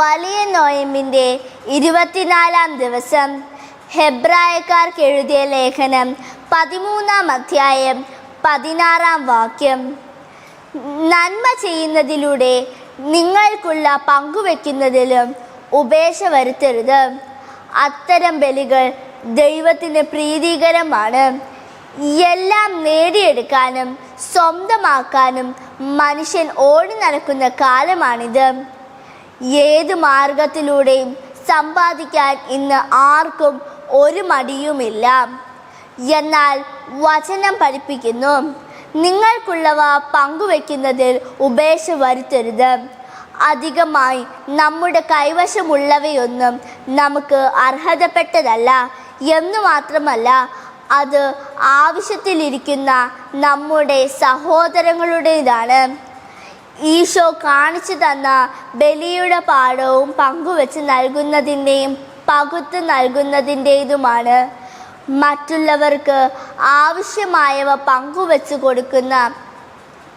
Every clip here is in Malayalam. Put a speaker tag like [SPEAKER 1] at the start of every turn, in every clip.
[SPEAKER 1] വലിയ നോയമ്പിന്റെ ഇരുപത്തിനാലാം ദിവസം ഹെബ്രായക്കാർക്ക് എഴുതിയ ലേഖനം പതിമൂന്നാം അധ്യായം പതിനാറാം വാക്യം. നന്മ ചെയ്യുന്നതിലൂടെ നിങ്ങൾക്കുള്ള പങ്കുവെക്കുന്നതിലും ഉപേക്ഷ വരുത്തരുത്. അത്തരം ബലികൾ ദൈവത്തിന് പ്രീതികരമാണ്. എല്ലാം നേടിയെടുക്കാനും സ്വന്തമാക്കാനും മനുഷ്യൻ ഓടി നടക്കുന്ന കാലമാണിത്. ഏത് മാർഗത്തിലൂടെയും സമ്പാദിക്കാൻ ഇന്ന് ആർക്കും ഒരു മടിയുമില്ല. എന്നാൽ വചനം പഠിപ്പിക്കുന്നു. നിങ്ങൾക്കുള്ളവ പങ്കുവെക്കുന്നതിൽ ഉപേക്ഷ വരുത്തരുത്. അധികമായി നമ്മുടെ കൈവശമുള്ളവയൊന്നും നമുക്ക് അർഹതപ്പെട്ടതല്ല എന്നു മാത്രമല്ല അത് ആവശ്യത്തിലിരിക്കുന്ന നമ്മുടെ സഹോദരങ്ങളുടേതാണ്. ഈശോ കാണിച്ചു തന്ന ബലിയുടെ പാഠവും പങ്കുവെച്ച് നൽകുന്നതിന്റെയും പകുത്ത് നൽകുന്നതിന്റെതുമാണ്. മറ്റുള്ളവർക്ക് ആവശ്യമായവ പങ്കുവെച്ച് കൊടുക്കുന്ന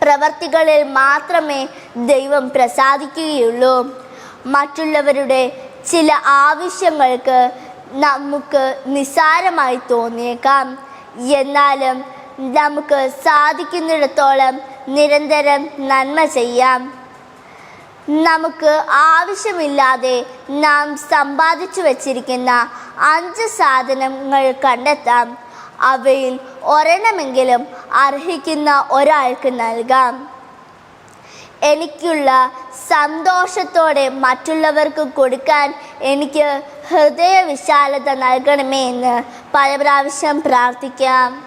[SPEAKER 1] പ്രവർത്തികളിൽ മാത്രമേ ദൈവം പ്രസാദിക്കുകയുള്ളൂ. മറ്റുള്ളവരുടെ ചില ആവശ്യങ്ങൾക്ക് നമുക്ക് നിസ്സാരമായി തോന്നിയേക്കാം. എന്നാലും നമുക്ക് സാധിക്കുന്നിടത്തോളം നിരന്തരം നന്മ ചെയ്യാം. നമുക്ക് ആവശ്യമില്ലാതെ നാം സമ്പാദിച്ചു വച്ചിരിക്കുന്ന അഞ്ച് സാധനങ്ങൾ കണ്ടെത്താം. അവയിൽ ഒരെണ്ണമെങ്കിലും അർഹിക്കുന്ന ഒരാൾക്ക് നൽകാം. എനിക്കുള്ള സന്തോഷത്തോടെ മറ്റുള്ളവർക്ക് കൊടുക്കാൻ എനിക്ക് ഹൃദയവിശാലത നൽകണമേ എന്ന് പല പ്രാവശ്യം പ്രാർത്ഥിക്കാം.